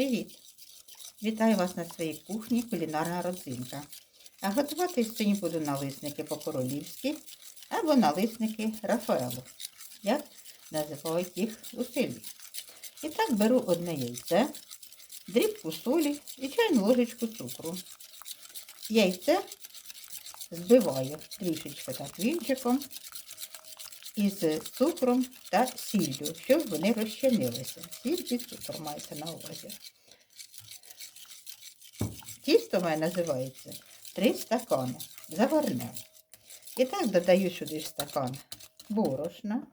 Привіт! Вітаю вас на своїй кухні кулінарна родзинка. А готувати сьогодні буду налисники по-королівськи або налисники Рафаелу, як називають їх у селі. І так беру одне яйце, дрібку солі і чайну ложечку цукру. Яйце збиваю трішечки так вінчиком із цукром та сіллю, щоб вони розчинилися. Сіль і цукор мається на увазі. Тісто моє називається 3 стакани. Заварне. І так додаю сюди стакан борошна.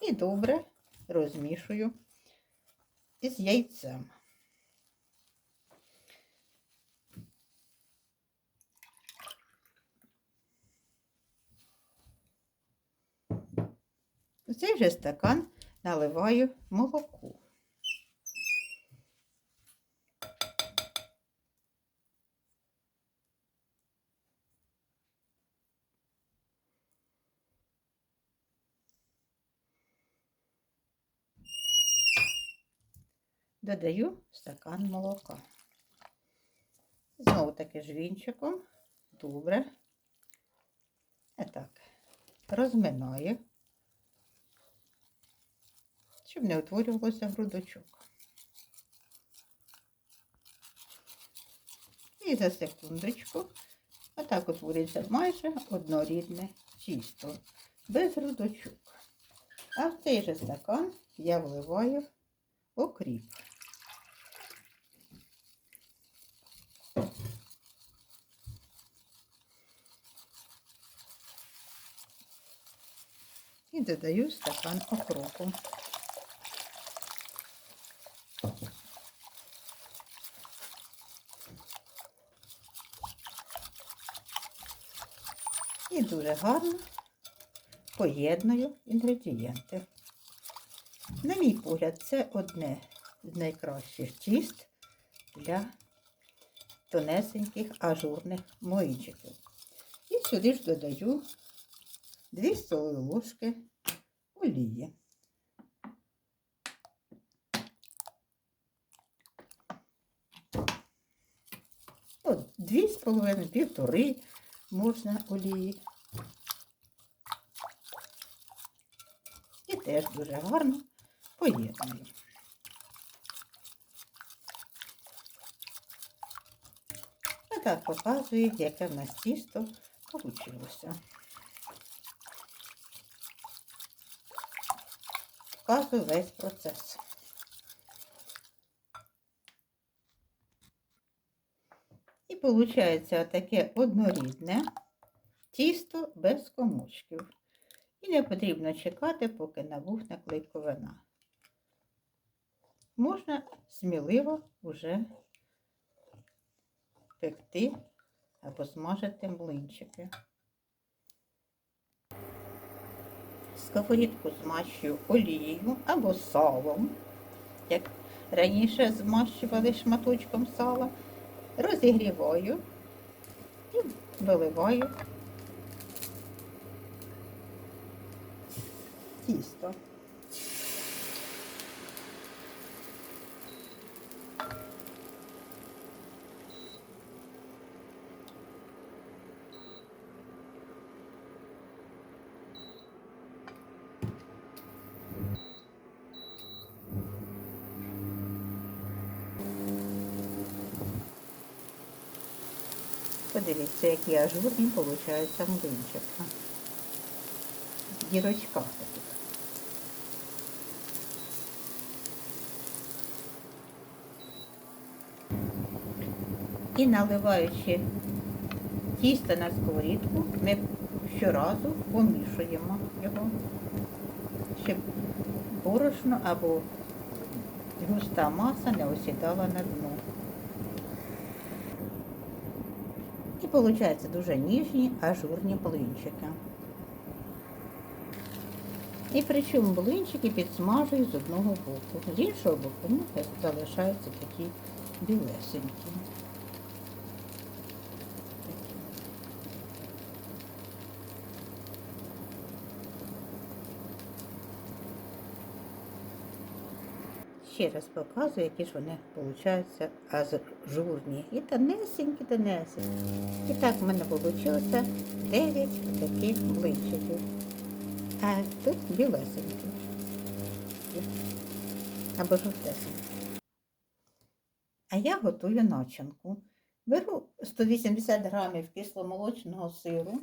І добре розмішую із яйцем. Цей же стакан наливаю молоко. Додаю стакан молока. Знову таки жвінчиком. Добре. Так, розминаю щоб не утворювалося грудочок. І за секундочку отак утворюється майже однорідне тісто, без грудочок. А в цей же стакан я вливаю окріп. І додаю стакан окропу. І дуже гарно поєдную інгредієнти. На мій погляд, це одне з найкращих тіст для тонесеньких ажурних млинчиків. І сюди ж додаю 2 столові ложки олії. От, дві з половиною, півтори можна олії. І теж дуже гарно поєдную. А так показую, яке в нас тісто вийшло. Показую весь процес. Виходить таке однорідне тісто без комочків. І не потрібно чекати, поки набухне клейковина. Можна сміливо вже пекти або смажити млинчики. Сковорідку змащую олією або салом, як раніше змащували шматочком сала розігріваю і виливаю тісто. Подивіться, які ажурні виходить млинчик. В дірочках таких. І наливаючи тісто на сковорідку, ми щоразу помішуємо його, щоб борошно або густа маса не осідала на дно. І виходить дуже ніжні ажурні блинчики. І причому блинчики підсмажую з одного боку. З іншого боку ну, залишаються такі білесенькі. Ще раз показую, які ж вони получаються ажурні. І тонесенькі, тонесенькі. І так в мене вийшло 9 таких блинчиків. А тут білесенькі. Або жовтесенькі. А я готую начинку. Беру 180 грамів кисломолочного сиру.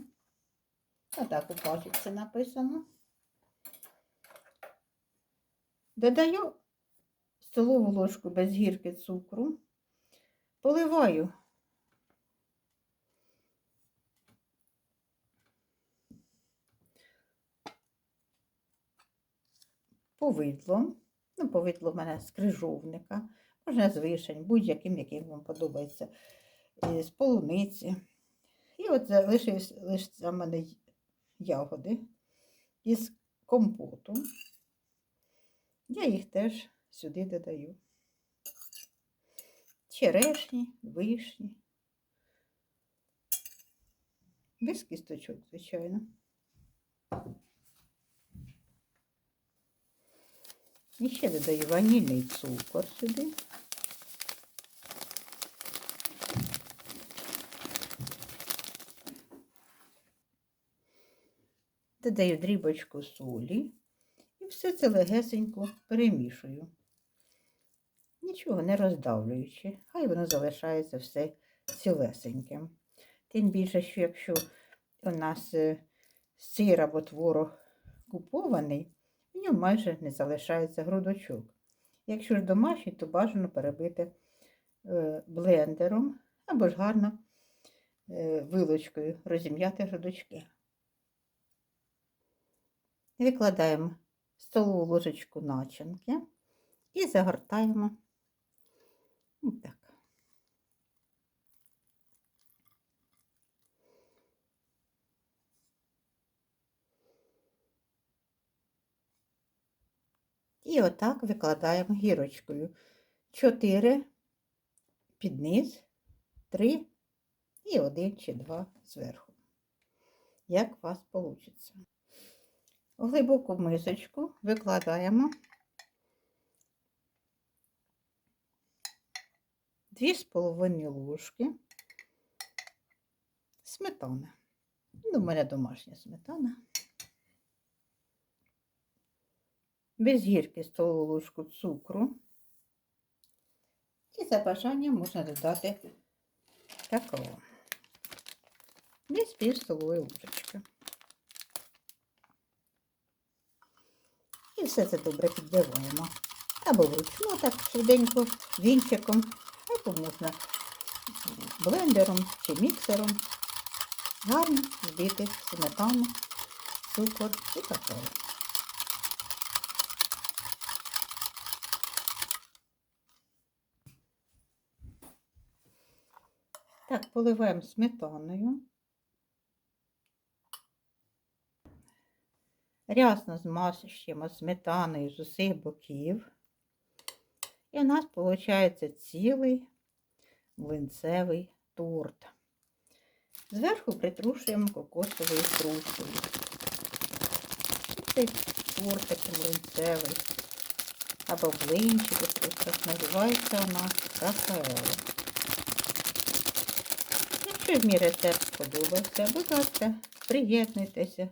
Отак у пачці написано. Додаю столову ложку без гірки цукру, поливаю повидлом. Ну, повидло в мене з крижовника, можна з вишень, будь-яким, яким вам подобається, і з полуниці. І от залишився лише в мене ягоди із компоту. Я їх теж сюди додаю. Черешні, вишні. Без кісточок, звичайно. І ще додаю ванільний цукор сюди. Додаю дрібочку солі і все це легесенько перемішую. Нічого не роздавлюючи, хай воно залишається все цілесеньким. Тим більше, що якщо у нас е, сир або творог купований, в ньому майже не залишається грудочок. Якщо ж домашній, то бажано перебити е, блендером або ж гарно е, вилочкою розім'яти грудочки. Викладаємо столову ложечку начинки і загортаємо так. І отак викладаємо гірочкою. Чотири під низ, три і один чи два зверху. Як у вас вийде. Глибоку мисочку викладаємо дві з половиною ложки сметани. Ну, у мене домашня сметана. Без гірки столову ложку цукру. І за бажанням можна додати какао. Десь пів столової ложечки. І все це добре підбиваємо. Або вручну так швиденько вінчиком, або можна блендером чи міксером. Гарно збити сметану, цукор і какао. Так, поливаємо сметаною. Рясно змащуємо сметаною з усіх боків. І у нас виходить цілий млинцевий торт. Зверху притрушуємо кокосовою стружкою. Цей тортик млинцевий. Або блинчик, як називається у нас Рафаело. Якщо мій рецепт сподобався, будь ласка, приєднуйтеся.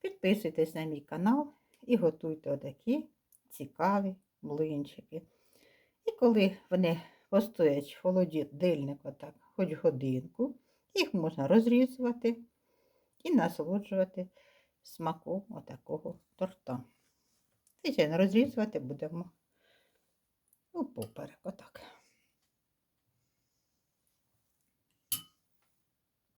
Підписуйтесь на мій канал і готуйте отакі цікаві млинчики. І коли вони постоять в холодильнику так, хоч годинку, їх можна розрізувати і насолоджувати смаком отакого торта. Звичайно, розрізувати будемо у поперек, отак.